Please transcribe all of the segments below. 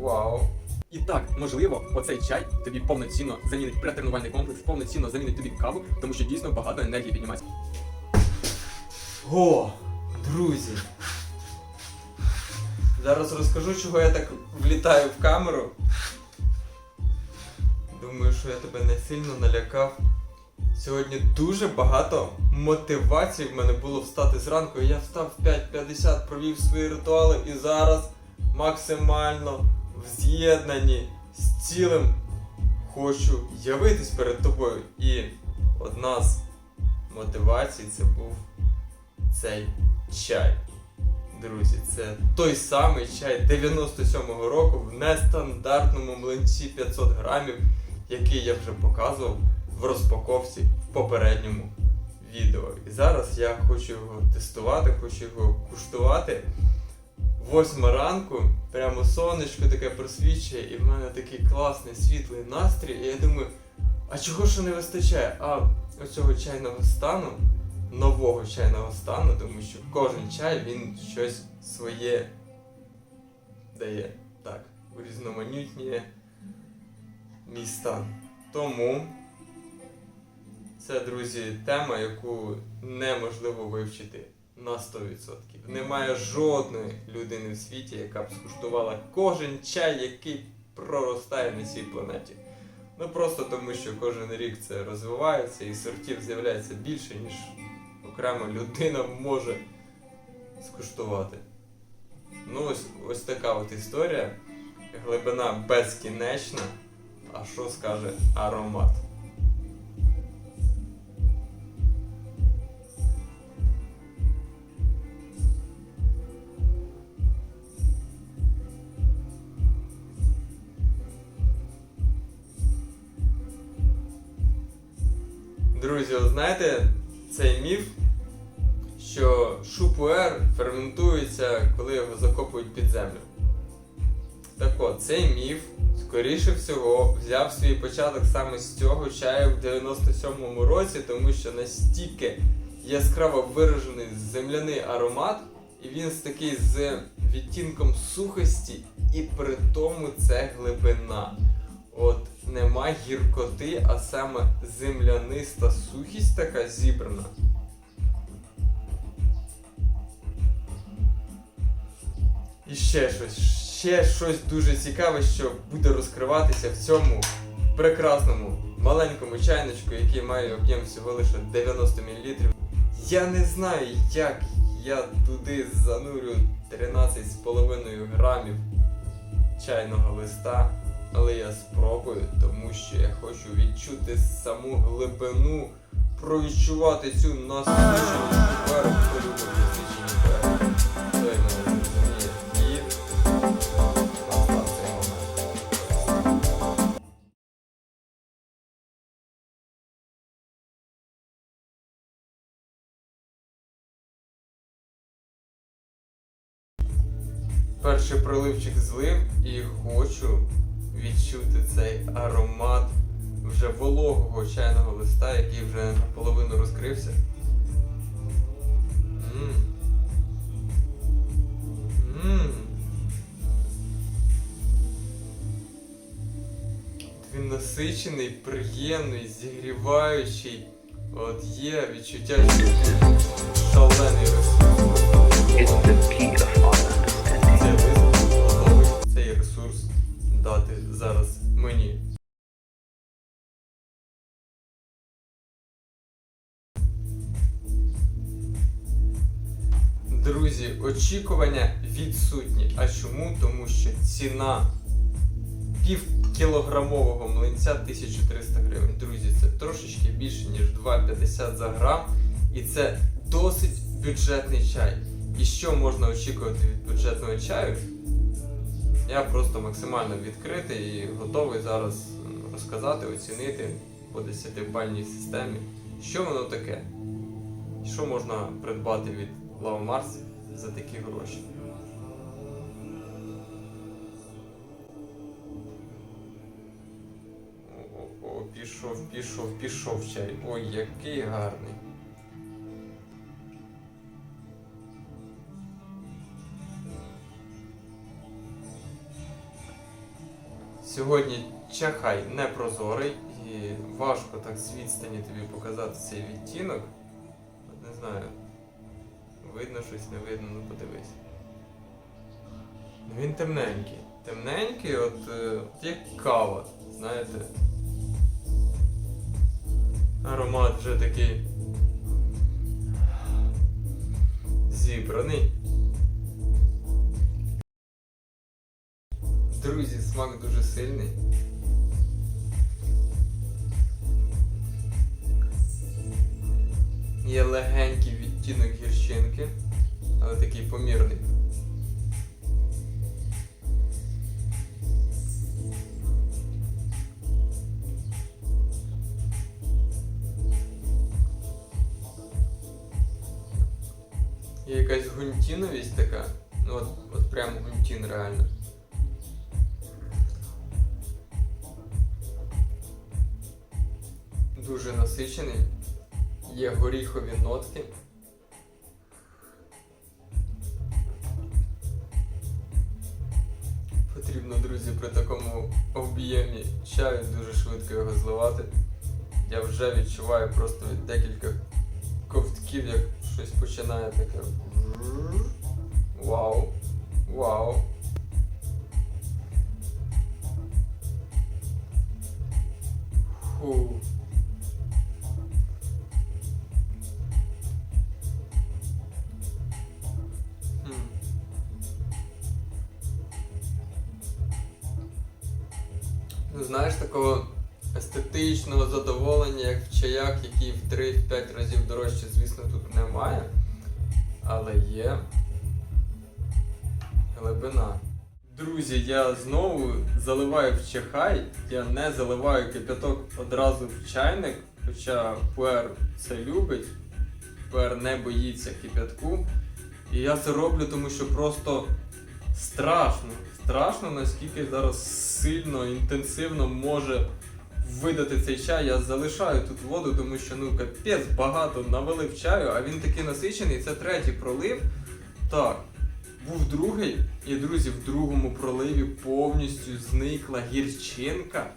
Вау. І так, можливо, оцей чай тобі повноцінно замінить претренувальний комплекс, повноцінно замінить тобі каву, тому що дійсно багато енергії піднімається. О, друзі. Зараз розкажу, чого я так влітаю в камеру. Думаю, що я тебе не сильно налякав. Сьогодні дуже багато мотивацій в мене було встати зранку. Я встав в 5.50, провів свої ритуали і зараз максимально в з'єднанні з цілим хочу явитись перед тобою. І одна з мотивацій це був цей чай. Друзі, це той самий чай 97-го року в нестандартному млинці 500 грамів, який я вже показував в розпаковці в попередньому відео. І зараз я хочу його тестувати, хочу його куштувати. Восьма ранку, прямо сонечко таке просвічує, і в мене такий класний світлий настрій. І я думаю, а чого ж не вистачає? А оцього чайного стану нового чайного стану, тому що кожен чай він щось своє дає. Так, урізноманітнює мій стан. Тому це, друзі, тема, яку неможливо вивчити на 100%. Немає жодної людини в світі, яка б скуштувала кожен чай, який проростає на цій планеті. Ну просто тому, що кожен рік це розвивається і сортів з'являється більше, ніж окрема людина може скуштувати. Ну, ось, ось така от історія. Глибина безкінечна. А що скаже аромат? Коли закопують під землю. Так от, цей міф, скоріше всього, взяв свій початок саме з цього чаю в 97-му році, тому що настільки яскраво виражений земляний аромат, і він такий з відтінком сухості, і при тому це глибина. От нема гіркоти, а саме земляниста сухість така зібрана. І ще щось, ще щось дуже цікаве, що буде розкриватися в цьому прекрасному маленькому чайничку, який має об'єм всього лише 90 мл. Я не знаю, як я туди занурю 13,5 грамів чайного листа, але я спробую, тому що я хочу відчути саму глибину, провідчувати цю насичену куперу, хто проливчик злив і хочу відчути цей аромат вже вологого чайного листа, який вже наполовину розкрився. М. М. Він насичений, приємний, зігріваючий. От є відчуття, що шалений ресурс. Очікування відсутні. А чому? Тому що ціна півкілограмового млинця 1300 гривень. Друзі, це трошечки більше, ніж 2,50 за грам. І це досить бюджетний чай. І що можна очікувати від бюджетного чаю? Я просто максимально відкритий і готовий зараз розказати, оцінити по 10-бальній системі, що воно таке, що можна придбати від Лава Марс за такі гроші. О, о, пішов, пішов, пішов чай. Ой, який гарний. Сьогодні чахай непрозорий і важко так з відстані тобі показати цей відтінок. Не знаю, видно щось, не видно, ну подивись. Ну він темненький. Темненький, от, е, от як кава, знаєте. Аромат вже такий зібраний. Друзі, смак дуже сильний. Є легенький відтінок гірчинки, але такий помірний. Є якась гунтіновість така. Ну от, от прям гунтін реально. Дуже насичений. Є горіхові нотки. Об'ємі чаю дуже швидко його зливати. Я вже відчуваю просто від декілька ковтків, як щось починає таке. Вау! Вау! Фу. Знаєш, такого естетичного задоволення, як в чаях, які в 3-5 разів дорожче, звісно, тут немає. Але є глибина. Друзі, я знову заливаю в чахай. Я не заливаю кипяток одразу в чайник, хоча пуер це любить. Пуер не боїться кипятку. І я це роблю, тому що просто страшно. Страшно, наскільки зараз сильно, інтенсивно може видати цей чай. Я залишаю тут воду, тому що ну капець багато навалив чаю, а він такий насичений. Це третій пролив. Так, був другий, і друзі, в другому проливі повністю зникла гірчинка,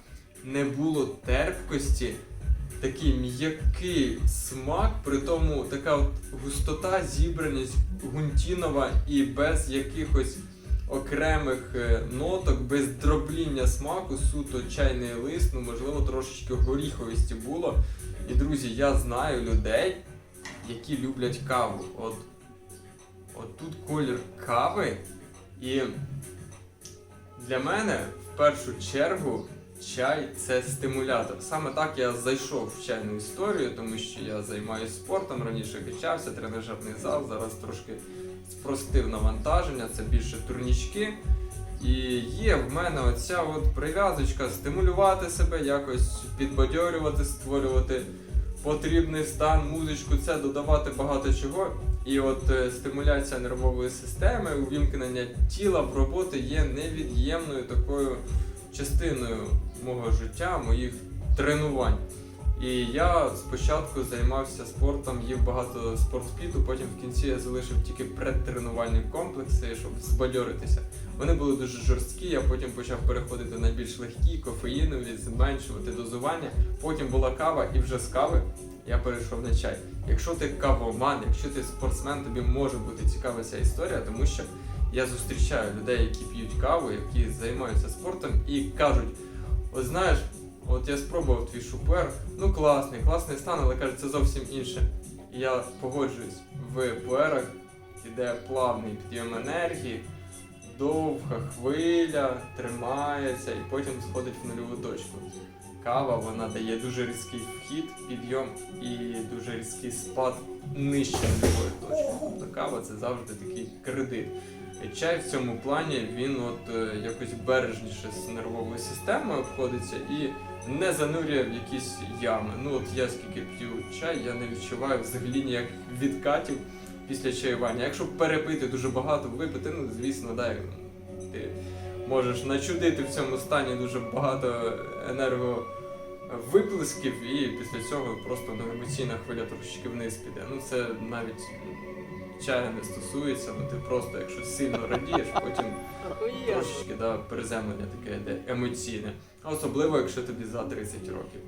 не було терпкості, такий м'який смак, при тому така от густота, зібраність гунтінова і без якихось окремих е, ноток, без дробління смаку, суто чайний лист, ну можливо трошечки горіховості було. І друзі, я знаю людей, які люблять каву. От От тут колір кави, і для мене в першу чергу чай це стимулятор. Саме так я зайшов в чайну історію, тому що я займаюся спортом, раніше качався, тренажерний зал, зараз трошки спростив навантаження, це більше турнічки. І є в мене оця от прив'язочка стимулювати себе, якось підбадьорювати, створювати потрібний стан, музичку, це додавати багато чого. І от е, стимуляція нервової системи, увімкнення тіла в роботи є невід'ємною такою частиною мого життя, моїх тренувань. І я спочатку займався спортом, їв багато спортспіту, потім в кінці я залишив тільки предтренувальні комплекси, щоб збадьоритися. Вони були дуже жорсткі, я потім почав переходити на більш легкі, кофеїнові, зменшувати дозування. Потім була кава, і вже з кави я перейшов на чай. Якщо ти кавоман, якщо ти спортсмен, тобі може бути цікава ця історія, тому що я зустрічаю людей, які п'ють каву, які займаються спортом і кажуть: от знаєш, от я спробував твій шупер, ну класний, класний стан, але кажуть, це зовсім інше. І я погоджуюсь, в пуерах іде плавний підйом енергії, довга хвиля, тримається і потім сходить в нульову точку. Кава вона дає дуже різкий вхід, підйом і дуже різкий спад нижче нульової точки. Тобто кава це завжди такий кредит. Чай в цьому плані він от е, якось бережніше з нервовою системою обходиться і не занурює в якісь ями. Ну от я скільки п'ю чай, я не відчуваю взагалі ніяких відкатів після чаювання. Якщо перепити дуже багато, випити, ну звісно, да, ти можеш начудити в цьому стані дуже багато енерговиплесків, і після цього просто ну, емоційна хвиля трошечки вниз піде. Ну це навіть чаю не стосується, бо ти просто, якщо сильно радієш, потім трошечки да, приземлення таке йде емоційне. Особливо, якщо тобі за 30 років.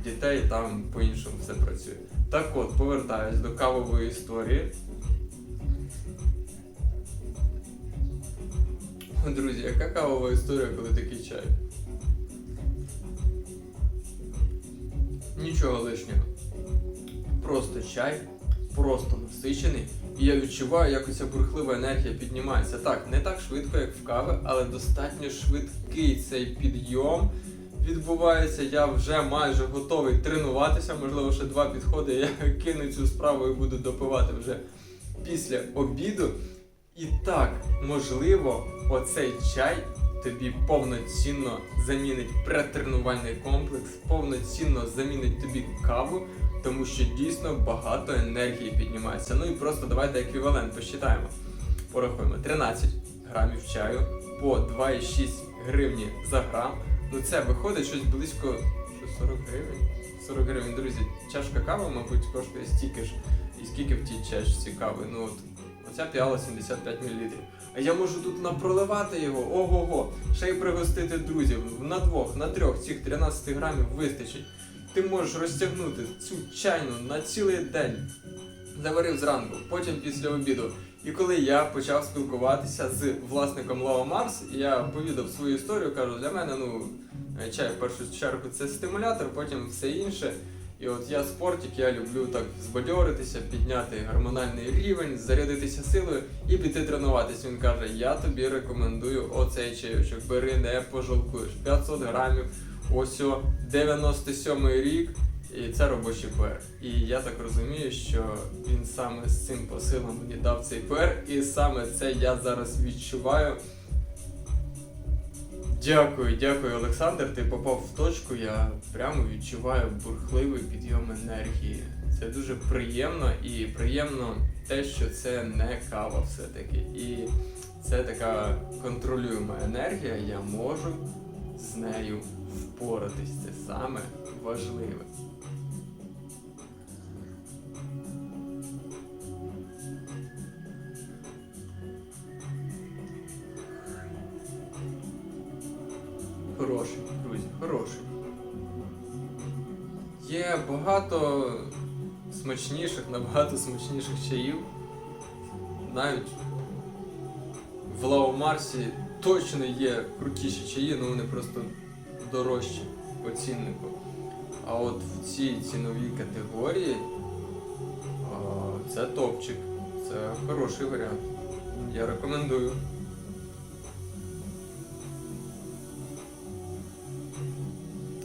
В дітей там по-іншому все працює. Так от, повертаюсь до кавової історії. Друзі, яка кавова історія, коли такий чай? Нічого лишнього. Просто чай, просто насичений. І я відчуваю, як оця бурхлива енергія піднімається. Так, не так швидко, як в кави, але достатньо швидкий цей підйом відбувається. Я вже майже готовий тренуватися. Можливо, ще два підходи. Я кину цю справу і буду допивати вже після обіду. І так, можливо, оцей чай тобі повноцінно замінить претренувальний комплекс, повноцінно замінить тобі каву, тому що дійсно багато енергії піднімається. Ну і просто давайте еквівалент посчитаємо. Порахуємо 13 грамів чаю по 2,6 гривні за грам. Ну це виходить щось близько що, 40 гривень. 40 гривень, друзі, чашка кави, мабуть, коштує стільки ж. І скільки в тій чашці кави? Ну от оця піала 75 мл. А я можу тут напроливати його, ого-го, ще й пригостити друзів на двох, на трьох, цих 13 грамів вистачить. Ти можеш розтягнути цю чайну на цілий день. Заварив зранку, потім після обіду. І коли я почав спілкуватися з власником Лава Марс, я повідав свою історію, кажу, для мене ну чай в першу чергу це стимулятор, потім все інше. І от я спортик, я люблю так збадьоритися, підняти гормональний рівень, зарядитися силою і піти тренуватись. Він каже: Я тобі рекомендую оцей чайочок. Бери, не пожалкуєш. 500 грамів, ось о, 97 рік. І це робочий ПР. І я так розумію, що він саме з цим посилом мені дав цей ПР, і саме це я зараз відчуваю. Дякую, дякую, Олександр. Ти попав в точку. Я прямо відчуваю бурхливий підйом енергії. Це дуже приємно і приємно те, що це не кава все-таки. І це така контролюєма енергія, я можу з нею впоратись. Це саме важливе. Хороший, друзі, хороший. Є багато смачніших, набагато смачніших чаїв. Навіть в Лаомарсі точно є крутіші чаї, але вони просто дорожчі по ціннику. А от в цій ціновій категорії це топчик. Це хороший варіант. Я рекомендую.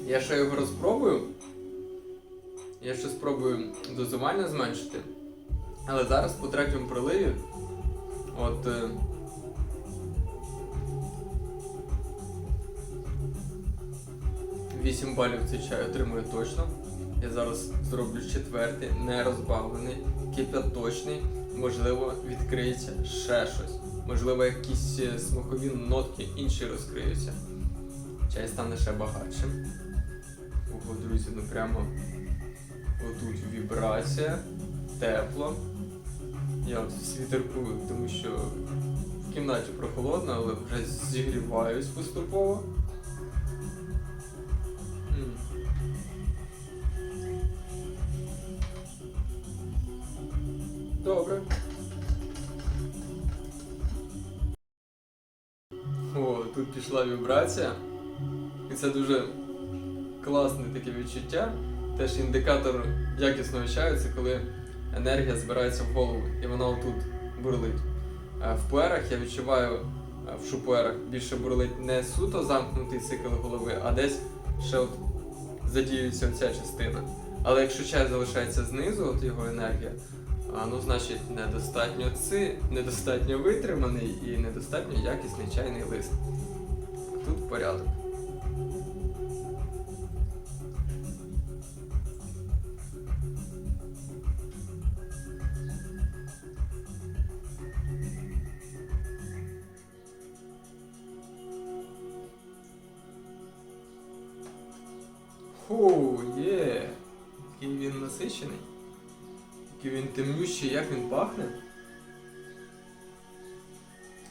Я ще його розпробую. Я ще спробую дозування зменшити. Але зараз по третьому проливі. От. Е, Вісім балів цей чай отримую точно. Я зараз зроблю четвертий, не розбавлений, кипяточний. Можливо, відкриється ще щось. Можливо, якісь е, смакові нотки інші розкриються. Чай стане ще багатшим. Ого, друзі, ну прямо отут вібрація, тепло. Я от світеркую, тому що в кімнаті прохолодно, але вже зігріваюсь поступово. Добре. О, тут пішла вібрація. І це дуже класне таке відчуття. Теж індикатор якісного чаю це коли енергія збирається в голову і вона отут бурлить. А В пуерах я відчуваю, а в шупуерах більше бурлить не суто замкнутий цикл голови, а десь ще от задіюється ця частина. Але якщо чай залишається знизу, от його енергія, а, ну значить недостатньо ци, недостатньо витриманий і недостатньо якісний чайний лист. Тут порядок. Ху, є. Який він насичений. Який він темнющий, як він пахне.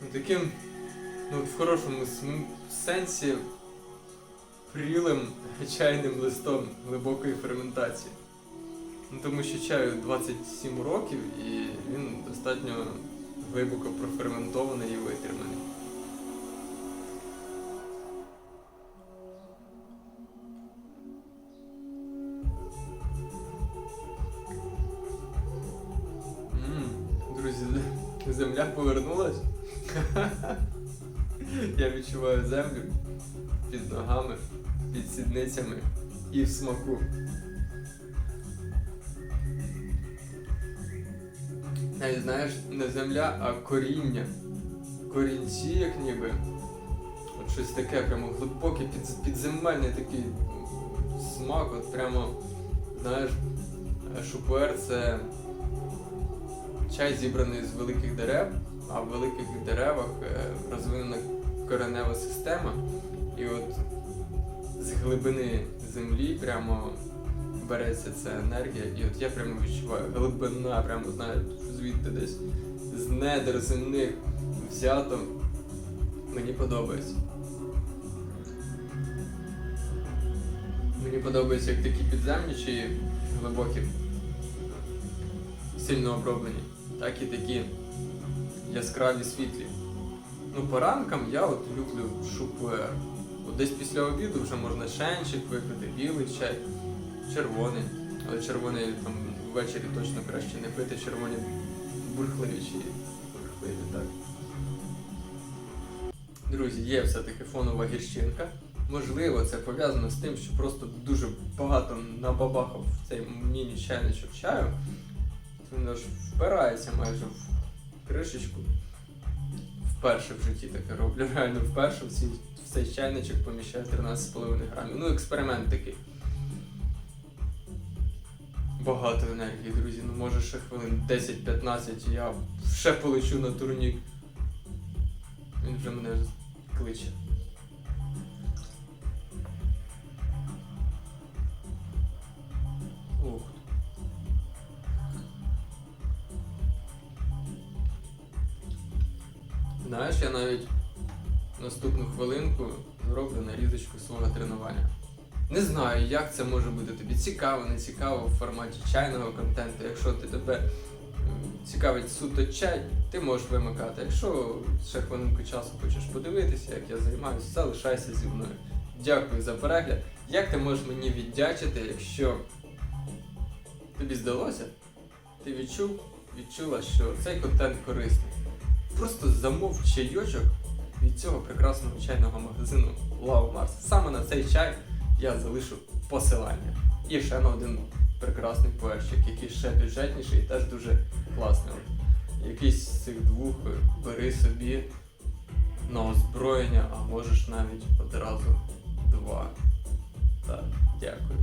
Ну, Таким ну, в хорошому сенсі прілим чайним листом глибокої ферментації. Ну, тому що чаю 27 років і він достатньо глибоко проферментований і витриманий. Землю під ногами, під сідницями і в смаку. Навіть знаєш, не земля, а коріння. Корінці, як ніби. От щось таке прямо глибоке, під, підземельний такий смак, от прямо, знаєш, шупуер це чай зібраний з великих дерев, а в великих деревах е, розвинена коренева система. І от з глибини землі прямо береться ця енергія, і от я прямо відчуваю глибина, прямо знаю, звідти десь з недр земних взято. Мені подобається. Мені подобається як такі підземні чи глибокі, сильно оброблені, так і такі яскраві світлі. Ну, по ранкам я от люблю шупуер. От десь після обіду вже можна шенчик випити, білий чай, червоний. Але червоний там ввечері точно краще не пити, червоні бурхливі чи бурхливі, так. Друзі, є все-таки фонова гірчинка. Можливо, це пов'язано з тим, що просто дуже багато набабахав в цей міні-чайничок чаю. Він аж впирається майже в кришечку. Вперше в житті таке роблю. Реально вперше в, цей, в цей чайничок поміщаю 13,5 грамів. Ну, експеримент такий. Багато енергії, друзі. Ну може ще хвилин 10-15 і я ще полечу на турнік. Він вже мене кличе. Навіть наступну хвилинку зроблю нарізочку свого тренування. Не знаю, як це може бути тобі цікаво, не цікаво в форматі чайного контенту. Якщо ти тебе цікавить суто чай, ти можеш вимикати. Якщо ще хвилинку часу хочеш подивитися, як я займаюся, залишайся зі мною. Дякую за перегляд. Як ти можеш мені віддячити, якщо тобі здалося, ти відчув, відчула, що цей контент корисний. Просто замов чайочок від цього прекрасного чайного магазину Love Mars. Саме на цей чай я залишу посилання. І ще на один прекрасний перчик, який ще бюджетніший і теж дуже класний. Якийсь з цих двох бери собі на озброєння, а можеш навіть одразу два. Так, дякую.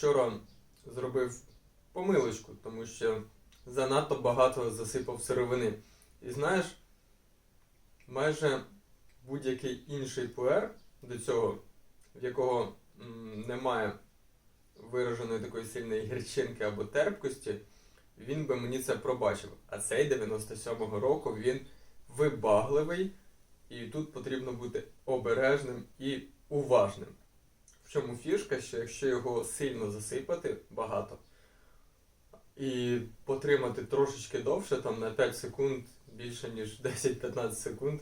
Вчора зробив помилочку, тому що занадто багато засипав сировини. І знаєш, майже будь-який інший пуер до цього, в якого м, немає вираженої такої сильної гірчинки або терпкості, він би мені це пробачив. А цей 97-го року він вибагливий, і тут потрібно бути обережним і уважним. В чому фішка, що якщо його сильно засипати багато, і потримати трошечки довше, там на 5 секунд, більше ніж 10-15 секунд,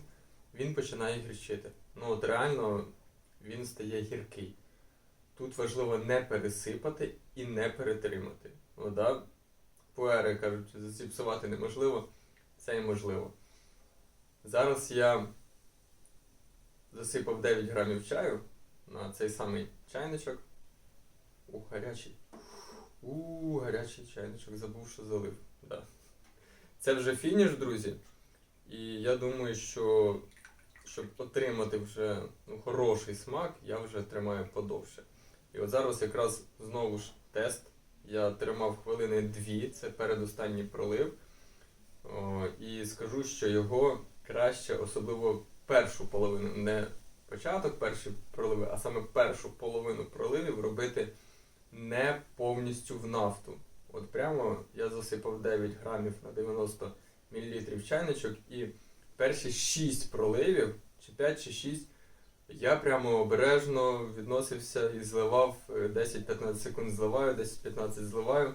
він починає гірчити. Ну от реально він стає гіркий. Тут важливо не пересипати і не перетримати. Вода, пуери кажуть, зіпсувати неможливо, це і можливо. Зараз я засипав 9 грамів чаю на цей самий чайничок. У, гарячий. У, гарячий чайничок, забув, що залив. Да. Це вже фініш, друзі. І я думаю, що щоб отримати вже ну, хороший смак, я вже тримаю подовше. І от зараз якраз знову ж тест. Я тримав хвилини дві, це передостанній пролив. О, і скажу, що його краще, особливо першу половину, не початок перші проливи, а саме першу половину проливів робити не повністю в нафту. От прямо я засипав 9 грамів на 90 мл чайничок і перші 6 проливів, чи 5 чи 6, я прямо обережно відносився і зливав е, 10-15 секунд зливаю, 10-15 зливаю.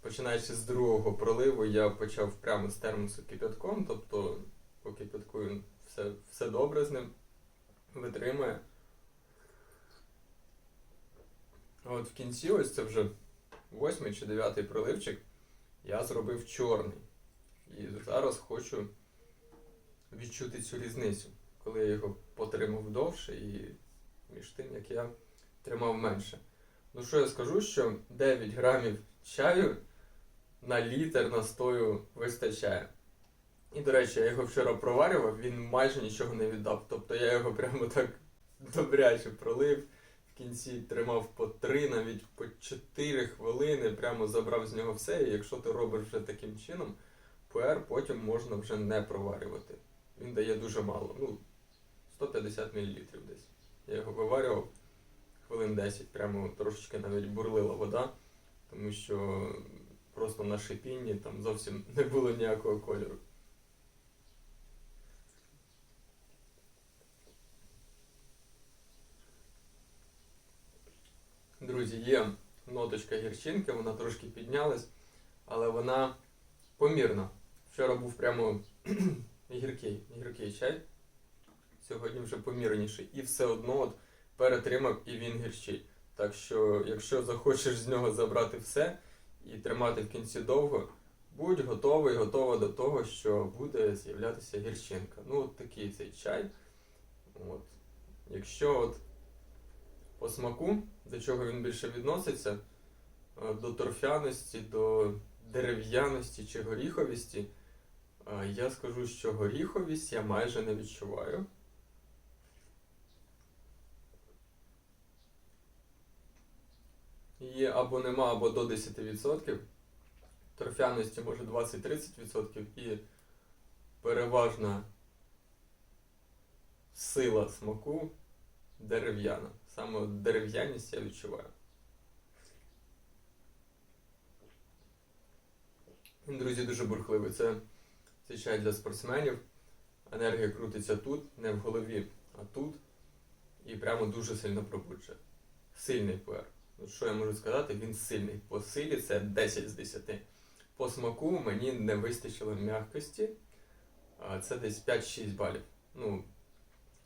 Починаючи з другого проливу, я почав прямо з термосу кипятком, тобто по кипятку він все, все добре з ним витримує. От в кінці, ось це вже восьмий чи дев'ятий проливчик, я зробив чорний. І зараз хочу відчути цю різницю, коли я його потримав довше і між тим, як я тримав менше. Ну що я скажу, що 9 грамів чаю на літр настою вистачає. І, до речі, я його вчора проварював, він майже нічого не віддав. Тобто я його прямо так добряче пролив. В кінці тримав по 3, навіть по 4 хвилини, прямо забрав з нього все. І якщо ти робиш вже таким чином, пуер потім можна вже не проварювати. Він дає дуже мало. Ну, 150 мл десь. Я його виварював хвилин 10, прямо трошечки навіть бурлила вода, тому що просто на шипінні там зовсім не було ніякого кольору. Друзі, є ноточка гірчинки, вона трошки піднялась, але вона помірна. Вчора був прямо гіркий, гіркий чай. Сьогодні вже помірніший. І все одно от перетримав і він гірчий. Так що, якщо захочеш з нього забрати все і тримати в кінці довго, будь готовий, готова до того, що буде з'являтися гірчинка. Ну, от такий цей чай. От. Якщо от по смаку, до чого він більше відноситься, е, до торфяності, до дерев'яності чи горіховісті, е, я скажу, що горіховість я майже не відчуваю. Її або нема, або до 10%. Торфяності може 20-30% і переважна сила смаку дерев'яна. Саме дерев'яність я відчуваю. Він, друзі, дуже бурхливий. Це, це для спортсменів. Енергія крутиться тут, не в голові, а тут. І прямо дуже сильно пробуджує. Сильний пуер. От що я можу сказати, він сильний. По силі це 10 з 10. По смаку мені не вистачило м'якості. Це десь 5-6 балів. Ну,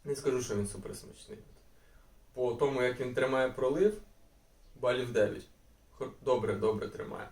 не скажу, що він супер смачний. По тому, як він тримає пролив, балів 9. Добре, добре тримає.